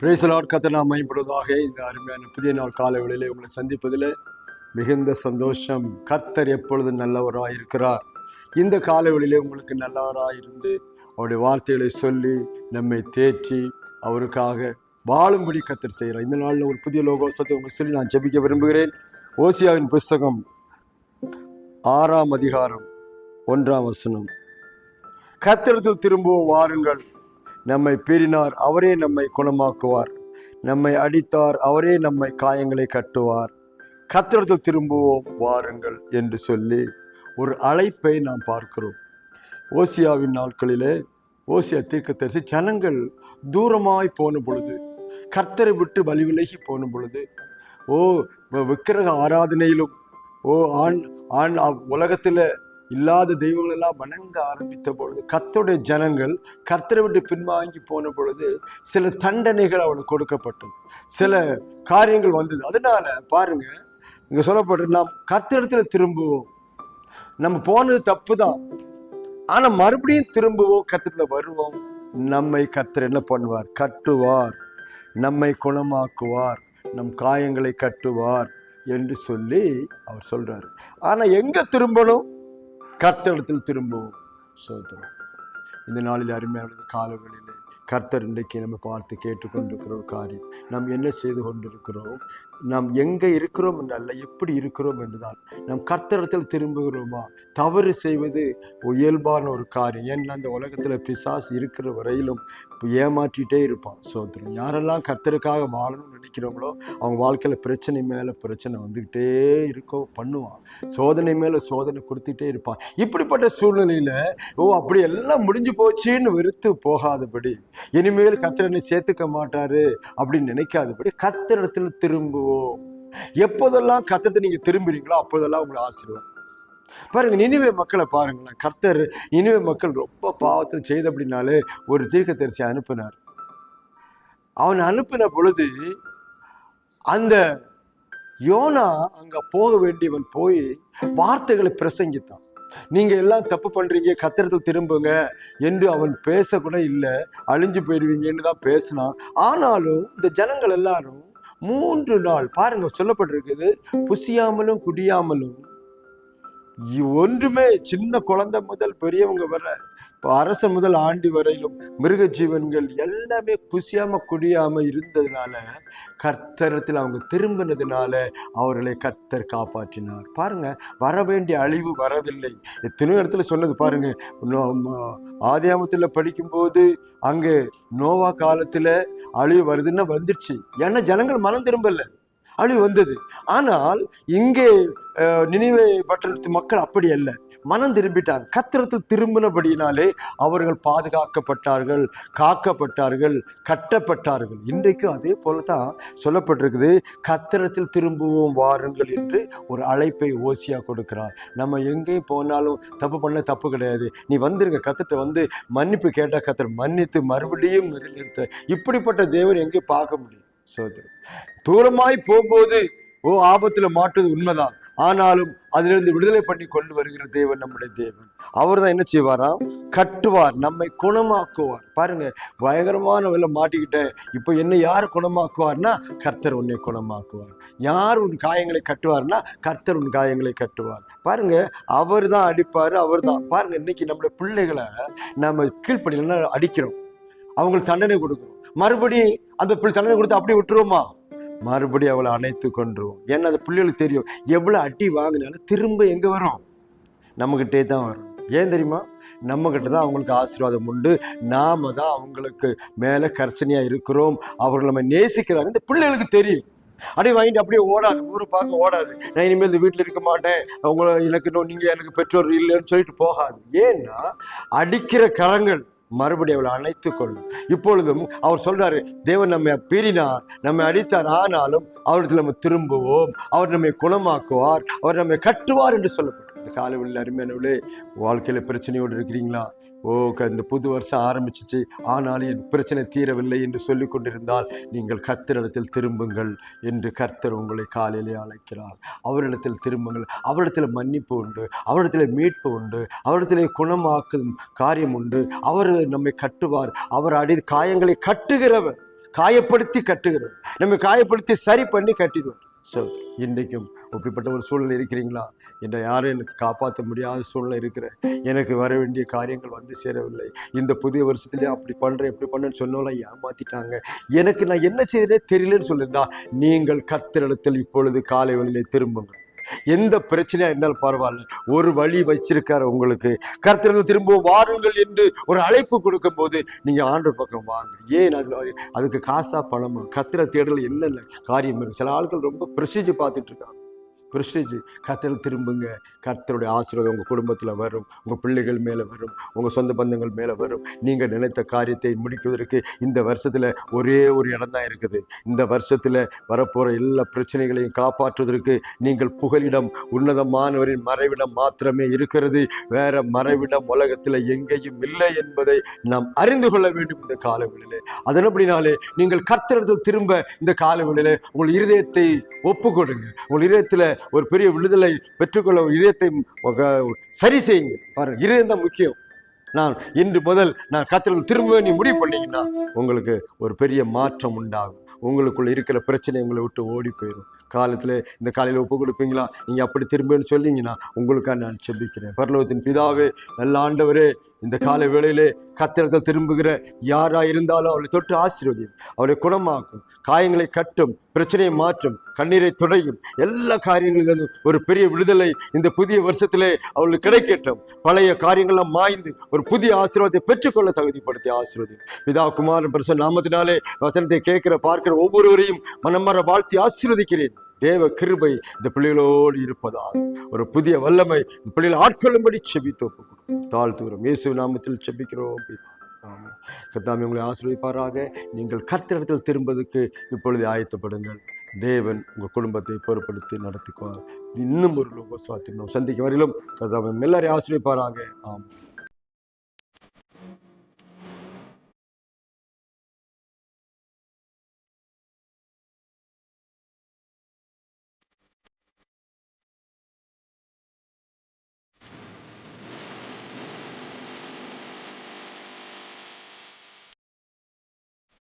பிரேசலாட் கத்தை நாம் மையப்படுவதாக இந்த அருமையான புதிய நாள் காலை உங்களை சந்திப்பதில் மிகுந்த சந்தோஷம். கர்த்தர் எப்பொழுதும் நல்லவராக இருக்கிறார். இந்த காலவெளியிலே உங்களுக்கு நல்லவராக இருந்து அவருடைய வார்த்தைகளை சொல்லி நம்மை தேற்றி அவருக்காக வாழும்படி கத்தர் செய்கிறார். இந்த நாளில் ஒரு புதிய லோகோசத்தை உங்களுக்கு சொல்லி நான் ஜெபிக்க விரும்புகிறேன். ஓசியாவின் புஸ்தகம் ஆறாம் அதிகாரம் ஒன்றாம் வசனம். கத்திரத்தில் திரும்பவும் வாருங்கள். நம்மை பெறினார் அவரே நம்மை குணமாக்குவார். நம்மை அடித்தார் அவரே நம்மை காயங்களை கட்டுவார். கத்திரத்தில் திரும்புவோம் வாருங்கள் என்று சொல்லி ஒரு அழைப்பை நாம் பார்க்கிறோம். ஓசியாவின் நாட்களிலே ஓசியா தீர்க்கதரிசி ஜனங்கள் தூரமாய் போன பொழுது கர்த்தரை விட்டு வலி விலகி போன பொழுது ஓ விக்கிரக ஆராதனையிலும் ஓ ஆண் ஆண் உலகத்தில் இல்லாத தெய்வங்கள் எல்லாம் வணங்க ஆரம்பித்த பொழுது கத்தோடைய ஜனங்கள் கர்த்தரை விட்டு பின்வாங்கி போன பொழுது சில தண்டனைகள் அவனுக்கு கொடுக்கப்பட்டது. சில காரியங்கள் வந்தது. அதனால பாருங்க இங்க சொல்லப்பட்டு நாம் கர்த்தரிடத்துல திரும்புவோம். நம்ம போனது தப்பு தான் ஆனா மறுபடியும் திரும்புவோம் கர்த்தத்துல வருவோம். நம்மை கத்தர் என்ன பண்ணுவார்? கட்டுவார். நம்மை குணமாக்குவார். நம் காயங்களை கட்டுவார் என்று சொல்லி அவர் சொல்றாரு. ஆனா எங்க திரும்பணும்? கர்த்தரிடத்தில் திரும்புவோம். சோதரம் இந்த நாளில் அருமையான காலங்களில் கர்த்தர் இன்றைக்கு நம்ம பார்த்து கேட்டுக்கொண்டிருக்கிற ஒரு காரியம். நாம் என்ன செய்து கொண்டிருக்கிறோம்? நாம் எங்கே இருக்கிறோம் என்று அல்ல எப்படி இருக்கிறோம் என்றுதான். நாம் கர்த்தரத்தில் திரும்புகிறோமா? தவறு செய்வது இயல்பான ஒரு காரியம். ஏன்னா அந்த உலகத்தில் பிசாஸ் இருக்கிற வரையிலும் ஏமாற்றிட்டே இருப்பான் சோதரன். யாரெல்லாம் கர்த்தருக்காக வாழணும்னு நினைக்கிறோங்களோ அவங்க வாழ்க்கையில் பிரச்சனை மேலே பிரச்சனை வந்துக்கிட்டே இருக்கோ பண்ணுவான். சோதனை மேலே சோதனை கொடுத்துட்டே இருப்பான். இப்படிப்பட்ட சூழ்நிலையில் ஓ அப்படி எல்லாம் முடிஞ்சு போச்சுன்னு வெறுத்து போகாதபடி இனிமேல் கர்த்தரனை சேர்த்துக்க மாட்டாரு அப்படின்னு நினைக்காதபடி கர்த்தரிடத்துல திரும்புவோம். எப்போதெல்லாம் கத்தத்தை நீங்க திரும்புறீங்களோ அப்போதெல்லாம் உங்களை ஆசீர்வாதம். பாருங்க நினைவே மக்களை பாருங்களேன். கர்த்தர் நினைவே மக்கள் ரொம்ப பாவத்தில் செய்த அப்படின்னாலே ஒரு தீர்க்க தரிசி அனுப்பினார். அவன் அனுப்பின பொழுது அந்த யோனா அங்க போக வேண்டியவன் போய் வார்த்தைகளை பிரசங்கித்தான். நீங்க எல்லாம் தப்பு பண்றீங்க கத்திரத்தில் திரும்புங்க என்று அவன் பேசக்கூட இல்லை. அழிஞ்சு போயிடுவீங்கன்னு தான் பேசினான். ஆனாலும் இந்த ஜனங்கள் எல்லாரும் மூன்று நாள். பாருங்க சொல்லப்பட்டிருக்குது. புசியாமலும் குடியாமலும். ஒன்றுமே சின்ன குழந்தை முதல் பெரியவங்க வர இப்போ அரச முதல் ஆண்டி வரையிலும் மிருக ஜீவன்கள் எல்லாமே குசியாம குடியாம இருந்ததுனால கர்த்தரத்தில் அவங்க திரும்பினதுனால அவர்களை கர்த்தர் காப்பாற்றினார். பாருங்க வர வேண்டிய அழிவு வரவில்லை. எத்தனையோ இடத்துல சொன்னது பாருங்க. நோ- ம- ஆதியாமத்தில் படிக்கும்போது அங்கே நோவா காலத்தில் அழிவு வருதுன்னு வந்துடுச்சு. ஏன்னா ஜனங்கள் மனம் திரும்பல. அழிவு வந்தது. ஆனால் இங்கே நினைவு பட்டணத்து மக்கள் அப்படி அல்ல. மனம் திரும்பிட்டாங்க கத்திரத்தில் திரும்பினபடியினாலே அவர்கள் பாதுகாக்கப்பட்டார்கள் காக்கப்பட்டார்கள் கட்டப்பட்டார்கள். இன்றைக்கும் அதே போல தான் சொல்லப்பட்டிருக்குது. கத்திரத்தில் திரும்புவோம் வாருங்கள் என்று ஒரு அழைப்பை ஓசியாக கொடுக்கிறார் நம்ம எங்கேயும் போனாலும் தப்பு பண்ண தப்பு கிடையாது. நீ வந்துருங்க கத்திரத்தை வந்து மன்னிப்பு கேட்டால் கத்திர மன்னித்து மறுபடியும் நிறுத்த. இப்படிப்பட்ட தேவர் எங்கேயும் பார்க்க முடியும்? சோதர் தூரமாய் போகும்போது ஓ ஆபத்தில் மாட்டுவது உண்மைதான். ஆனாலும் அதிலிருந்து விடுதலை பண்ணி கொண்டு வருகிற தேவன் நம்முடைய தேவன். அவர் தான் என்ன செய்வாராம் கட்டுவார் நம்மை குணமாக்குவார். பாருங்க பயங்கரமான வேலை மாட்டிக்கிட்டேன் இப்போ என்ன யார் குணமாக்குவார்னா கர்த்தர் உன்னை குணமாக்குவார். யார் உன் காயங்களை கட்டுவார்னா கர்த்தர் உன் காயங்களை கட்டுவார். பாருங்க அவர் தான் அடிப்பார் அவர் தான் பாருங்க இன்னைக்கு நம்முடைய பிள்ளைகளை நம்ம கீழ்ப்படியிலன்னா அடிக்கிறோம். அவங்களுக்கு தண்டனை கொடுக்கும் மறுபடியும் அந்த பிள்ளை தண்டனை கொடுத்து அப்படியே விட்டுருவோமா? மறுபடியும் அவளை அணைத்து கொண்டுருவோம் ஏன்னா அந்த பிள்ளைகளுக்கு தெரியும் எவ்வளோ அடி வாங்கினாலும் திரும்ப எங்கே வரும்? நம்மக்கிட்டே தான் வரும். ஏன் தெரியுமா? நம்மக்கிட்ட தான் அவங்களுக்கு ஆசீர்வாதம் உண்டு. நாம தான் அவங்களுக்கு மேலே கர்சனையாக இருக்கிறோம். அவர்கள் நம்ம நேசிக்கிறாங்க இந்த பிள்ளைகளுக்கு தெரியும். அடி வாங்கிட்டு அப்படியே ஓடாது. ஊர் பார்க்க ஓடாது. நான் இனிமேல் இந்த வீட்டில் இருக்க மாட்டேன். அவங்கள எனக்கு இன்னும் நீங்கள் எனக்கு பெற்றோர் இல்லைன்னு சொல்லிட்டு போகாது. ஏன்னா அடிக்கிற கரங்கள் மறுபடியும் அவளை அணைத்து கொள்ளும். இப்பொழுதும் அவர் சொல்றாரு தேவன் நம்மை பிரினார் நம்மை அடித்தார் ஆனாலும் அவரிடத்தில் நம்ம திரும்புவோம். அவர் நம்மை குணமாக்குவார் அவர் நம்மை கட்டுவார் என்று சொல்லப்படும். இந்த காலை வெளியில் அருமையானவளே வாழ்க்கையில் பிரச்சனையோடு இருக்கிறீங்களா? ஓ இந்த புது வருஷம் ஆரம்பிச்சிச்சு. ஆனாலும் என் பிரச்சனை தீரவில்லை என்று சொல்லி கொண்டிருந்தால் நீங்கள் கர்த்தரிடத்தில் திரும்புங்கள் என்று கர்த்தர் உங்களை காலையிலே அழைக்கிறார். அவரிடத்தில் திரும்புங்கள். அவரிடத்தில் மன்னிப்பு உண்டு. அவரிடத்தில் மீட்பு உண்டு. அவரிடத்தில் குணமாக்கும் காரியம் உண்டு. அவர் நம்மை கட்டுவார். அவர் அடி காயங்களை கட்டுகிறவர். காயப்படுத்தி கட்டுகிறவர். நம்ம காயப்படுத்தி சரி பண்ணி கட்டிடுவார். ஸோ இன்றைக்கும் அப்படிப்பட்ட ஒரு சூழ்நிலை இருக்கிறீங்களா? என்னை யாரும் எனக்கு காப்பாற்ற முடியாத சூழ்நிலை இருக்கிற எனக்கு வர வேண்டிய காரியங்கள் வந்து சேரவில்லை. இந்த புதிய வருஷத்துலேயே அப்படி பண்ணுறேன் இப்படி பண்ணுன்னு சொன்னவங்களாம் ஏமாத்திட்டாங்க. எனக்கு நான் என்ன செய்யறே தெரியலன்னு சொல்லியிருந்தா நீங்கள் கர்த்தரிடத்தில் இப்பொழுது காலை வழியிலே திரும்புங்கள். எந்த பிரச்சனையா இருந்தாலும் பரவாயில்ல. ஒரு வழி வச்சிருக்காரு உங்களுக்கு. கர்த்தர்கள் திரும்ப வாருங்கள் என்று ஒரு அழைப்பு கொடுக்கும் போது நீங்க ஆண்டு பக்கம் வாங்க. ஏன் அது அதுக்கு காசா பணமா? கத்திர தேடல் என்னென்ன காரியம் இருக்கு? சில ஆட்கள் ரொம்ப ப்ரெஸ்டீஜ் பார்த்துட்டு இருக்காங்க. ப்ரெஸ்டீஜ் கத்தர் திரும்புங்க. கர்த்தருடைய ஆசீர்வாதம் உங்கள் குடும்பத்தில் வரும். உங்கள் பிள்ளைகள் மேலே வரும். உங்கள் சொந்த பந்தங்கள் மேலே வரும். நீங்கள் நினைத்த காரியத்தை முடிக்குவதற்கு இந்த வருஷத்தில் ஒரே ஒரு இடம் தான் இருக்குது. இந்த வருஷத்தில் வரப்போகிற எல்லா பிரச்சனைகளையும் காப்பாற்றுவதற்கு நீங்கள் புகலிடம் உன்னதமானவரின் மறைவிடம் மாத்திரமே இருக்கிறது. வேற மறைவிடம் உலகத்தில் எங்கேயும் இல்லை என்பதை நாம் அறிந்து கொள்ள வேண்டும் இந்த காலவெளியிலே. அதனப்படினாலே நீங்கள் கர்த்தரிடத்தில் திரும்ப இந்த காலவெளியிலே உங்கள் இருதயத்தை ஒப்புக்கொடுங்க. உங்கள் இருதயத்தில் ஒரு பெரிய விடுதலை பெற்றுக்கொள்ள இதயத்தை சரி செய்யுங்க பாருங்க இதயம் தான் முக்கியம். நான் இன்று முதல் நான் கத்திரம் திரும்ப நீ முடிவு பண்ணீங்கன்னா உங்களுக்கு ஒரு பெரிய மாற்றம் உண்டாகும். உங்களுக்குள்ள இருக்கிற பிரச்சனை உங்களை விட்டு ஓடி போயிடும். காலத்தில் இந்த காலையில் ஒப்பு கொடுப்பீங்களா? நீங்கள் அப்படி திரும்பன்னு சொல்லிங்கன்னா உங்களுக்காக நான் செபிக்கிறேன். பரலோகத்தின் பிதாவே நல்ல ஆண்டவரே இந்த கால வேளையிலே கத்திரத்தை திரும்புகிற யாரா இருந்தாலும் அவளை தொட்டு ஆசீர்வதியும். அவளை குணமாக்கும். காயங்களை கட்டும். பிரச்சனையை மாற்றும். கண்ணீரை துடையும். எல்லா காரியங்களிலும் ஒரு பெரிய விடுதலை இந்த புதிய வருஷத்திலே அவளுக்கு கிடைக்கட்டும். பழைய காரியங்கள்லாம் மாய்ந்து ஒரு புதிய ஆசீர்வாதத்தை பெற்றுக்கொள்ள தகுதிப்படுத்தி ஆசீர்வதியும். பிதா குமாரன் பிரசன் நாமத்தினாலே வசனத்தை கேட்கிற பார்க்கிற ஒவ்வொருவரையும் மனமர வாழ்த்தி ஆசீர்வதிக்கிறேன். தேவ கிருபை இந்த பிள்ளைகளோடு இருப்பதால் ஒரு புதிய வல்லமை இந்த பிள்ளைகளை ஆட்கொள்ளும்படி செபி ஒப்புக் கொடுக்கிறோம். தாழ்த்துகிறோம். இயேசு நாமத்தில் செபிக்கிறோம். கத்தாமி உங்களை ஆசிரியப்பாராக நீங்கள் கர்த்தரிடத்தில் திரும்பதுக்கு இப்பொழுது ஆயத்தப்படுங்கள். தேவன் உங்கள் குடும்பத்தை பொறுப்படுத்தி நடத்திக்குவார். இன்னும் ஒரு லோகஸ்வாத்தியம் சந்திக்க வரையிலும் கதாமி எல்லாரையும் ஆசிரியப்பாராக ஆமாம்